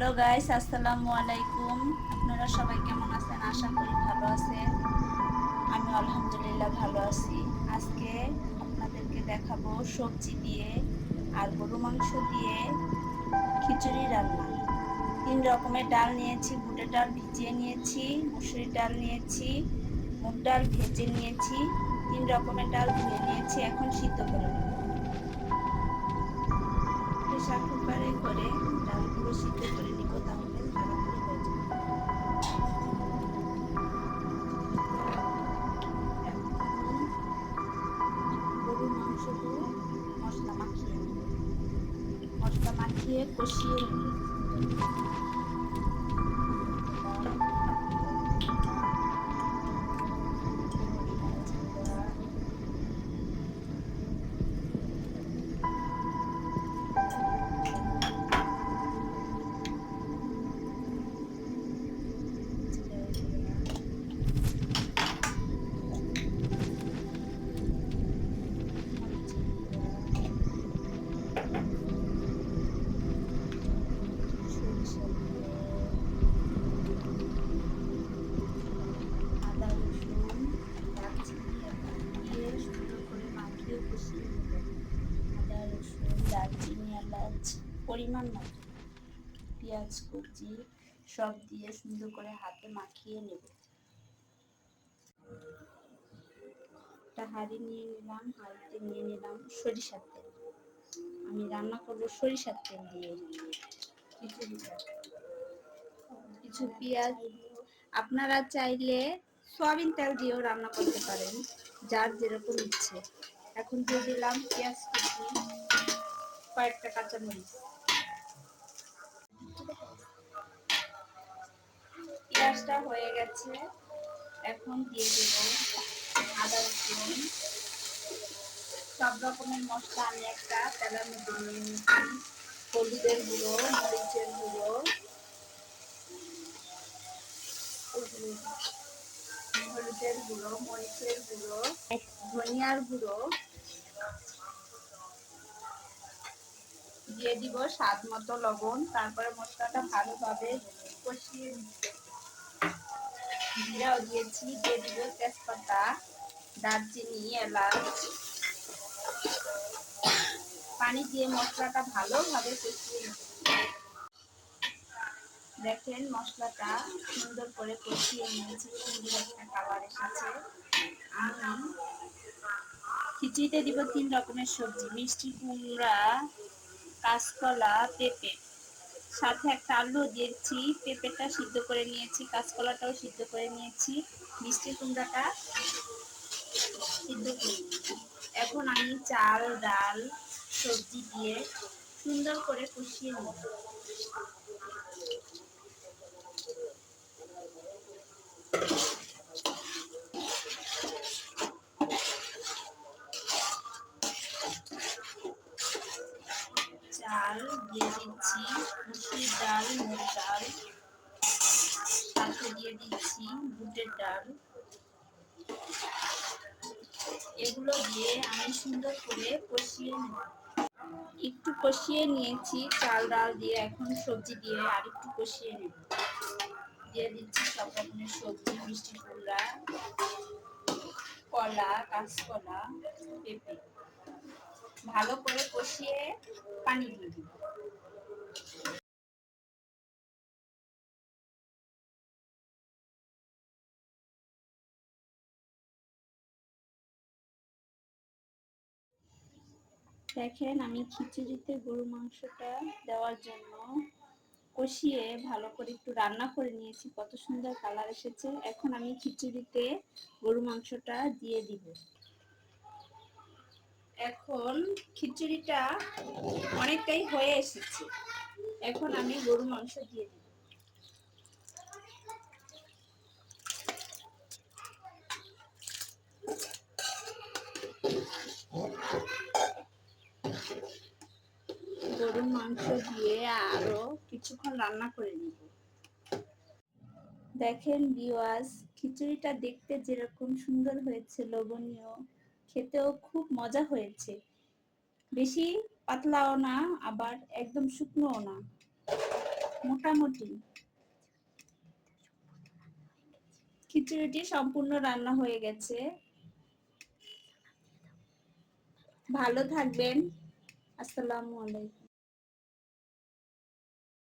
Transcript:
Hello guys, আসসালামু আলাইকুম। আপনারা সবাই কেমন আছেন? আশা করি ভালো আছেন। আমি আলহামদুলিল্লাহ ভালো আছি। আজকে আপনাদেরকে দেখাবো সবজি দিয়ে আর গরু মাংস দিয়ে খিচুড়ি রান্না। তিন রকমের ডাল নিয়েছি, বুটের ডাল ভিজিয়ে নিয়েছি, মুসুরির ডাল নিয়েছি, মুগ ডাল ভেজে নিয়েছি, তিন রকমের ডাল ধুয়ে নিয়েছি, এখন সিদ্ধ করে নেব। করে ডালগুলো মাংসগুলো মশলা মাখিয়ে মশলা মাখিয়ে কষিয়ে পরিমাণ মতো। পেঁয়াজ, কুচি সব দিয়ে সুন্দর করে হাতে মাখিয়ে নেব। একটা হাঁড়ি নিয়ে নিলাম, হাঁড়িতে নিয়ে নিলাম সরিষার তেল। আমি রান্না করব সরিষার তেল দিয়ে। খিচুড়িটা কিছু পেঁয়াজ। আপনারা চাইলে সয়াবিন তেল দিয়েও রান্না করতে পারেন, যার যেরকম ইচ্ছে। এখন দিয়ে দিলাম পেঁয়াজ, কুচি, কয়েকটা কাঁচামরিচ। পেঁয়াজটা হয়ে গেছে। এখন দিয়ে দেব আদা রসুন। সব রকমের মশলা আমি একটা তেলের মধ্যে নিয়ে নিচ্ছি হলুদের গুঁড়ো, মরিচের গুঁড়ো। হলুদের গুঁড়ো, মরিচের গুঁড়ো, ধনিয়ার গুঁড়ো। দিয়ে দিব স্বাদ মতো লবণ। তারপরে মশলাটা ভালোভাবে কষিয়ে নিচ্ছি জিরাও দিয়েছি, দিয়ে দিব তেজপাতা, দারচিনি, এলাচ। পানি দিয়ে মশলাটা ভালোভাবে কষিয়ে দেখেন মশলাটা সুন্দর করে কষিয়ে নিয়েছি, সুন্দর একটা কালার এসেছে। আমি খিচুড়িতে দিব তিন রকমের সবজি, মিষ্টি কুমড়া, কাঁচকলা, পেঁপে। সাথে একটা আলু দিয়েছি, পেঁপেটা সিদ্ধ করে নিয়েছি, কাঁচকলাটাও সিদ্ধ করে নিয়েছি, মিষ্টি কুমড়াটা সিদ্ধ করে এখন আমি চাল, ডাল, সবজি দিয়ে সুন্দর করে কষিয়ে নেব। চাল দিয়ে দিচ্ছি মুসুরির ডাল, মুগ ডাল, সাথে দিয়ে দিচ্ছি বুটের ডাল। এগুলো দিয়ে আমি সুন্দর করে কষিয়ে নেব। একটু কষিয়ে নিয়েছি, চাল ডাল দিয়ে এখন সবজি দিয়ে আর একটু কষিয়ে নেব। দিয়ে দিচ্ছি সব রকমের সবজি, মিষ্টি কুমড়া, কলা, কাঁচকলা, পেঁপে। ভালো করে কষিয়ে পানি দিয়ে দিব। দেখেন, আমি খিচুড়িতে গরু মাংসটা দেওয়ার জন্য কষিয়ে ভালো করে একটু রান্না করে নিয়েছি। কত সুন্দর কালার এসেছে। এখন আমি খিচুড়িতে গরু মাংসটা দিয়ে দিব। এখন খিচুড়িটা অনেকটাই হয়ে এসেছে। এখন আমি গরু মাংস দিয়ে দিব। গরুর মাংস দিয়ে আরও কিছুক্ষণ রান্না করে নিব। দেখেন বিওয়াজ খিচুড়িটা দেখতে যেরকম সুন্দর হয়েছে, লোভনীয়। খেতেও খুব মজা হয়েছে। বেশি পাতলাও না, আবার একদম শুকনোও না। মোটামুটি। খিচুড়িটি সম্পূর্ণ রান্না হয়ে গেছে। ভালো থাকবেন। আসসালামু আলাইকুম।